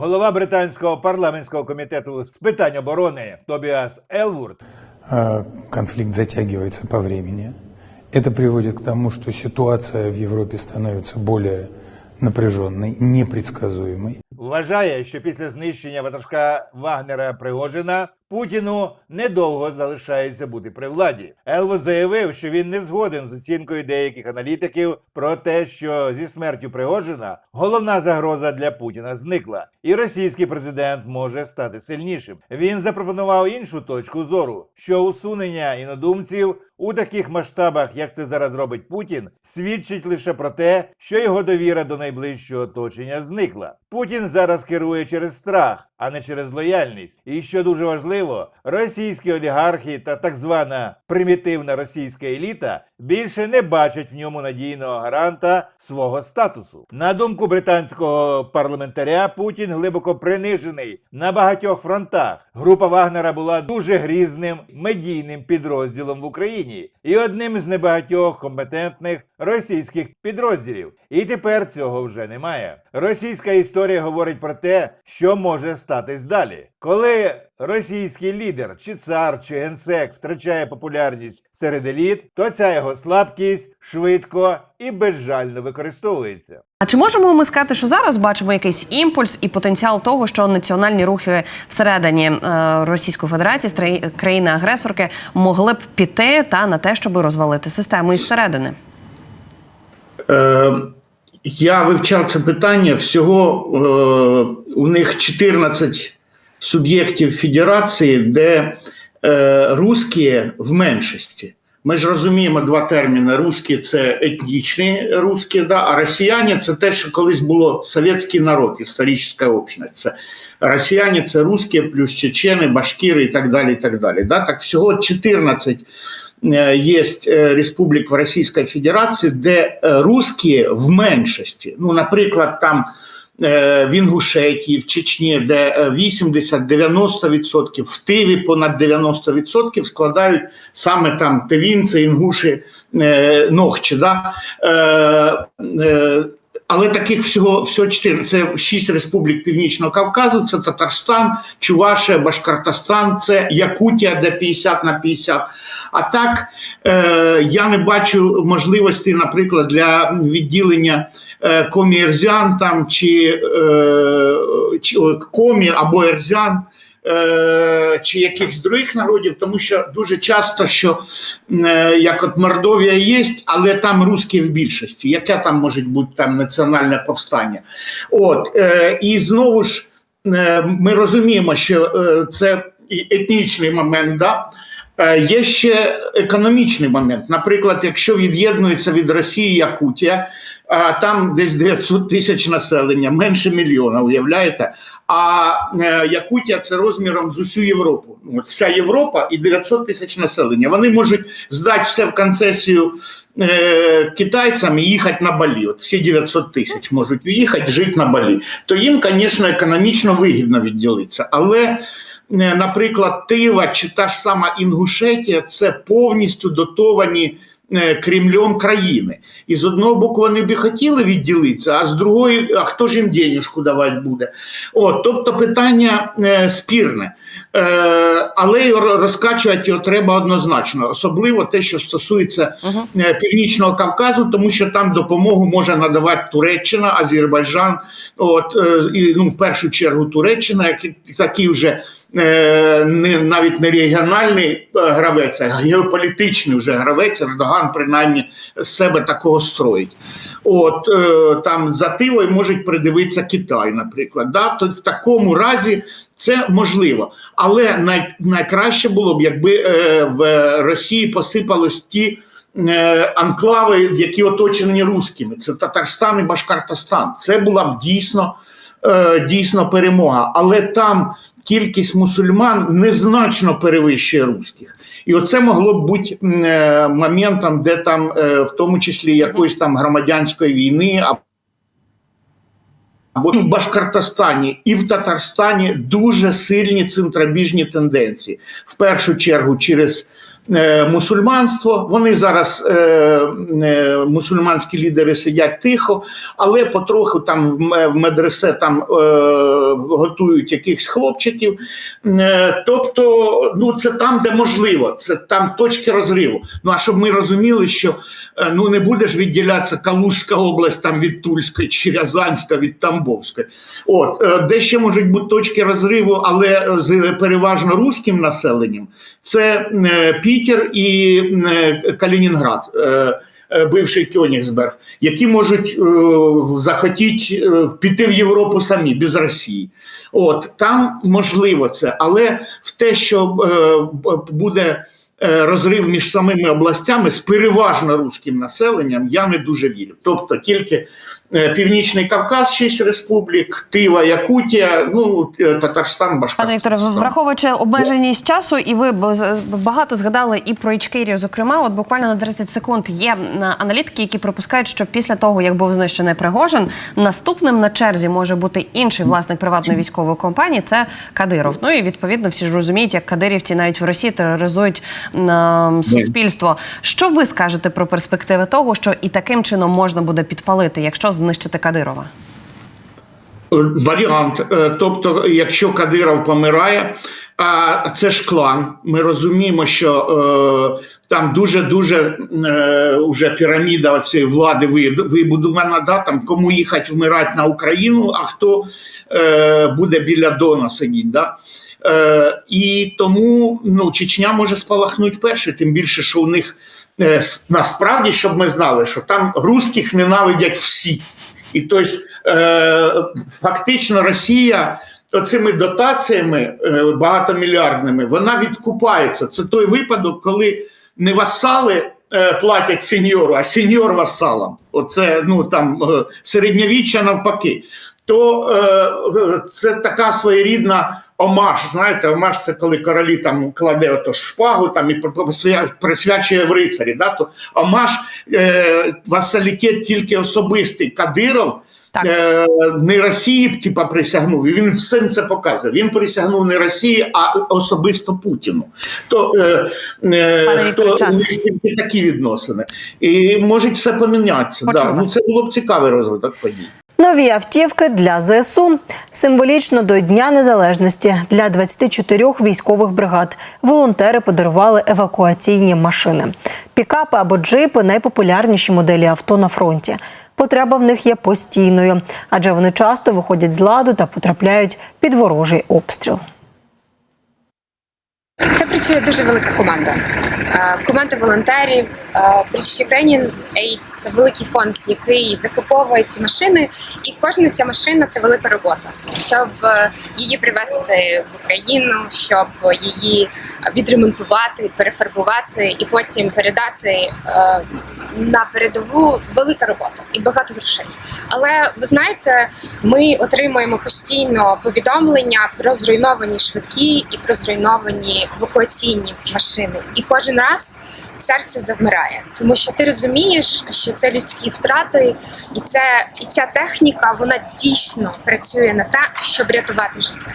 Голова британського парламентського комітету з питань оборони Тобіас Елвурд Конфлікт затягується по времени. Это приводит к тому, что ситуация в Европе становится более напряженной, непредсказуемой. вважає, що після знищення ватажка Вагнера Пригожина Путіну недовго залишається бути при владі. Елво заявив, що він не згоден з оцінкою деяких аналітиків про те, що зі смертю Пригожина головна загроза для Путіна зникла, і російський президент може стати сильнішим. Він запропонував іншу точку зору, що усунення інодумців у таких масштабах, як це зараз робить Путін, свідчить лише про те, що його довіра до найближчого оточення зникла. Путін зараз керує через страх, а не через лояльність. І що дуже важливо, російські олігархи та так звана примітивна російська еліта більше не бачать в ньому надійного гаранта свого статусу. На думку британського парламентаря, Путін глибоко принижений на багатьох фронтах. Група Вагнера була дуже грізним медійним підрозділом в Україні і одним з небагатьох компетентних російських підрозділів. І тепер цього вже немає. Російська історія говорить про те, що може статись далі. Коли російський лідер, чи цар, чи генсек втрачає популярність серед еліт, то ця його слабкість швидко і безжально використовується. А чи можемо ми сказати, що зараз бачимо якийсь імпульс і потенціал того, що національні рухи всередині е, Російської Федерації, країни-агресорки, могли б піти та на те, щоб розвалити систему із середини? Е, я вивчав це питання. Всього е, у них 14 суб'єктів федерації, де е, русські в меншості. Ми ж розуміємо два терміни: русські це етнічні русські, да, а росіяни це те, що колись було совєтський народ, історична общність. Це росіяни це русські, плюс чечени, башкіри і так далі. І так далі да. Так всього 14 е, є е, республік в Російській Федерації, де е, русські в меншості. Ну, наприклад, там в Інгушетії, в Чечні, де е, 80-90%, в Тиві понад 90% складають саме там тивінці, інгуші, е, ногчі. Да? Але таких всього всього 4. Це 6 республік Північного Кавказу, це Татарстан, Чувашія, Башкортостан, це Якутія, де 50 на 50. А так е, я не бачу можливості, наприклад, для відділення е, комі ерзян там, чи, е, чи комі або ерзян. Е, Чи якихось других народів, тому що дуже часто, що е, як от Мордовія є, але там русські в більшості. Яке там може бути там національне повстання? От е, і знову ж ми розуміємо, що це етнічний момент. Да? Е, Є ще економічний момент. Наприклад, якщо від'єднується від Росії Якутія, а там десь 900 тисяч населення, менше мільйона, уявляєте? А е, Якутія це розміром з усю Європу. Ну, вся Європа і 900 тисяч населення. Вони можуть здати все в концесію е, китайцям і їхати на Балі. От всі 900 тисяч можуть уїхати, жити на Балі. То їм, звісно, економічно вигідно відділитися. Але е, наприклад, Тива чи та ж сама Інгушетія це повністю дотовані е, Кремлем країни. І з одного боку вони б і хотіли відділитися, а з другої, а хто ж їм денежку давати буде? От, тобто питання е, спірне. Е, але розкачувати його треба однозначно, особливо те, що стосується е, Північного Кавказу, тому що там допомогу може надавати Туреччина, Азербайджан, от е, і ну в першу чергу Туреччина, який такий вже е, не навіть не регіональний е, гравець, а геополітичний вже гравець. Ердоган принаймні з себе такого строїть. От е, там за Тивою можуть придивитися Китай, наприклад. Да? То в такому разі це можливо. Але най, найкраще було б, якби е, в Росії посипались ті е, анклави, які оточені русскими. Це Татарстан і Башкортостан. Це була б дійсно, е, дійсно перемога. Але там кількість мусульман незначно перевищує русських. І оце могло б бути е, моментом, де там, е, в тому числі якоїсь там громадянської війни, або в Башкортостані, і в Татарстані дуже сильні центробіжні тенденції. В першу чергу через мусульманство. Вони зараз е, е, мусульманські лідери сидять тихо, але потроху там в медресе там е, готують якихось хлопчиків. Е, тобто, ну це там, де можливо, це там точки розриву. Ну а щоб ми розуміли, що е, ну не буде ж відділятися Калужська область там від Тульської чи Рязанська від Тамбовської. От е, де ще можуть бути точки розриву, але з переважно руським населенням, це Пітер і Калінінград. Е, Бивший Кьонігсберг, які можуть е, захотіти е, піти в Європу самі без Росії. От там можливо це, але в те, що буде розрив між самими областями з переважно руським населенням, я не дуже вірю. Тобто тільки е, Північний Кавказ, шість республік, Тива, Якутія, ну е, Татарстан, Пане Вікторе, враховуючи обмеженість часу, і ви багато згадали і про Ічкерію, зокрема, от буквально на 30 секунд є аналітики, які пропускають, що після того, як був знищений Пригожин, наступним на черзі може бути інший власник приватної військової компанії. Це Кадиров. Ну і відповідно всі ж розуміють, як кадирівці навіть в Росії тероризують суспільство. Що ви скажете про перспективи того, що і таким чином можна буде підпалити, якщо знищити Кадирова? Варіант. Е, Тобто, якщо Кадиров помирає, а це ж клан. Ми розуміємо, що е, там дуже дуже е, уже піраміда цієї влади ви- вибудована. Да? Там кому їхати вмирати на Україну, а хто е, буде біля Дона сидіти. Да? Е, і тому ну, Чечня може спалахнути перше, тим більше, що у них е, насправді, щоб ми знали, що там русських ненавидять всі. І тобто, е, фактично Росія оцими дотаціями е, багатомільярдними вона відкупається. Це той випадок, коли не васали е, платять сеньору, а сеньор васалам. Оце ну там е, середньовіччя навпаки. То е, це така своєрідна омаж. Знаєте, омаж це коли королі там кладе ото шпагу там і присвячує в рицарі. Да? То омаж е, васалітет тільки особистий. Кадиров Так. е, не Росії типа присягнув. І він всім це показує. Він присягнув не Росії, а особисто Путіну. То е, е, тільки такі відносини, і може все помінятися. Да. Ну це було б цікавий розвиток подій. Нові автівки для ЗСУ символічно до Дня Незалежності для 24 військових бригад. Волонтери подарували евакуаційні машини. Пікапи або джипи найпопулярніші моделі авто на фронті. Потреба в них є постійною, адже вони часто виходять з ладу та потрапляють під ворожий обстріл. Це працює дуже велика команда. Е, Команда волонтерів British Ukrainian Aid – це великий фонд, який закуповує ці машини, і кожна ця машина це велика робота, щоб е, її привезти в Україну, щоб її відремонтувати, перефарбувати і потім передати е, на передову. Велика робота і багато грошей. Але ви знаєте, ми отримуємо постійно повідомлення про зруйновані швидкі і про зруйновані евакуаційні машини. І кожен раз серце завмирає, тому що ти розумієш, що це людські втрати, і це і ця техніка вона дійсно працює на те, щоб рятувати життя.